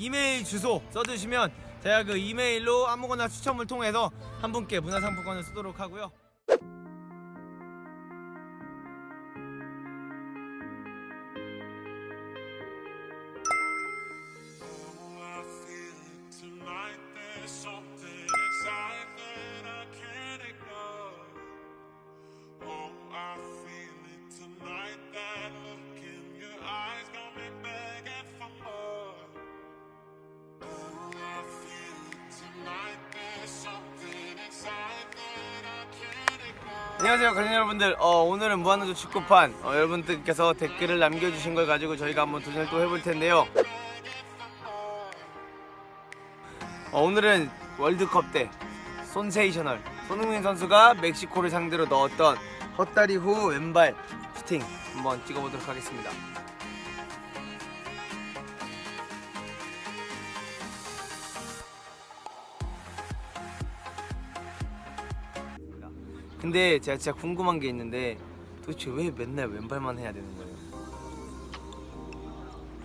이메일 주소 써주시면 제가 그 이메일로 아무거나 추첨을 통해서 한 분께 문화상품권을 쓰도록 하고요. 안녕하세요, 가족 여러분들. 어, 오늘은 무한도전 축구판 어, 여러분들께서 댓글을 남겨주신 걸 가지고 저희가 한번 도전을 또 해볼 텐데요. 어, 오늘은 월드컵 때 손세이셔널 손흥민 선수가 멕시코를 상대로 넣었던 헛다리 후 왼발 슈팅 한번 찍어보도록 하겠습니다. 근데 제가 진짜 궁금한 게 있는데 도대체 왜 맨날 왼발만 해야 되는 거예요?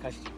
가시죠.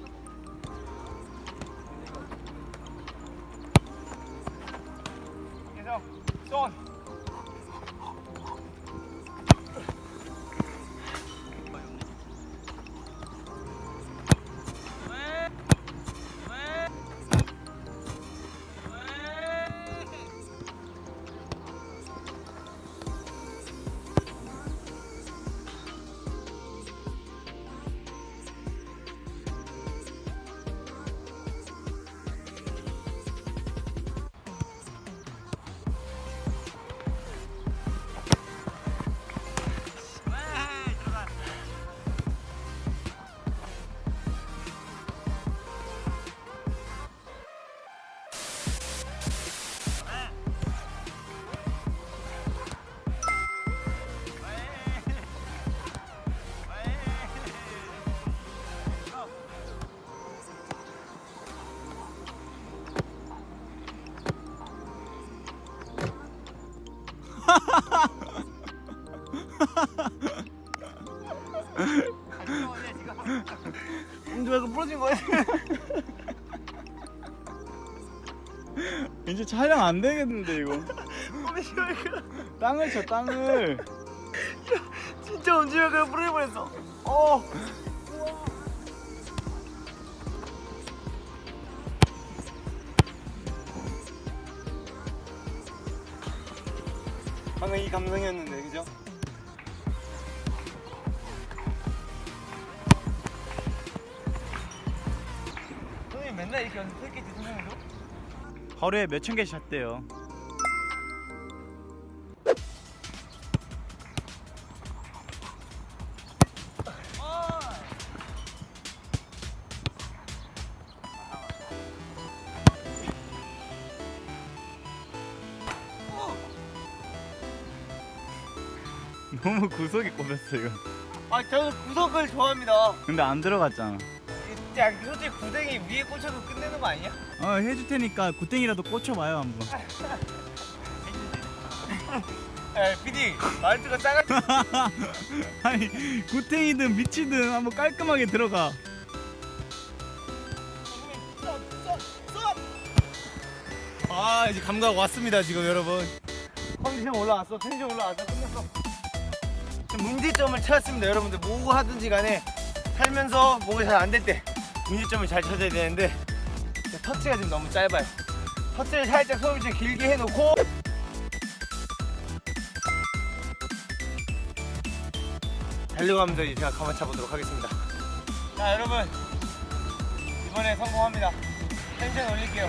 누가 부러진 거야? 이제 촬영 안 되겠는데 이거. 땅을 쳐 땅을. 진짜 움직여가 부러져버렸어. 어. 방금 이 감성이었는데 그죠? 이렇게 연습했겠지 선생님도? 하루에 몇 천 개씩 샷대요. 너무 구석이 꼽혔어요. 아 저는 구석을 좋아합니다. 근데 안 들어갔잖아. 야 솔직히 구댕이 위에 꽂혀도 끝내는 거 아니야? 어 해줄 테니까 구땡이라도 꽂혀봐요 한번. 야 PD 말투가 싸가지 아니 구땡이든 미치든 한번 깔끔하게 들어가. 아 이제 감각 왔습니다 지금 여러분 컨디션 올라왔어 텐션 올라왔어 끝났어 지금 문제점을 찾았습니다 여러분들 뭐 하든지 간에 살면서 뭐가 잘 안 될 때 문제점을 잘 찾아야 되는데 터치가 지금 너무 짧아요. 터치를 살짝 손을 좀 길게 해놓고. 달려가면서 이제 제가 가만 차보도록 하겠습니다. 자 여러분. 이번에 성공합니다. 텐션 올릴게요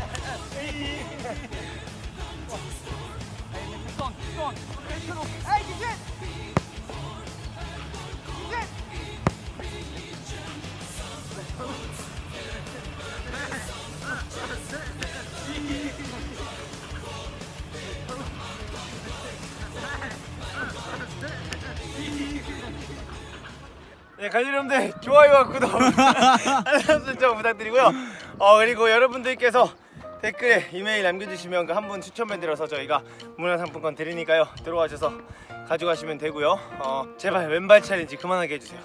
네, 관리 여러분들 좋아요와 구독 알람 설정 부탁드리고요. 어 그리고 여러분들께서 댓글에 이메일 남겨주시면 그 한 분 추천해 드려서 저희가 문화상품권 드리니까요. 들어와셔서 가져가시면 되고요. 어, 제발 왼발 챌린지 그만하게 해주세요.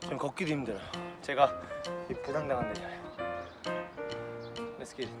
좀 걷기도 힘들어요. 제가 이 부상당한 데잖아요 Let's get it.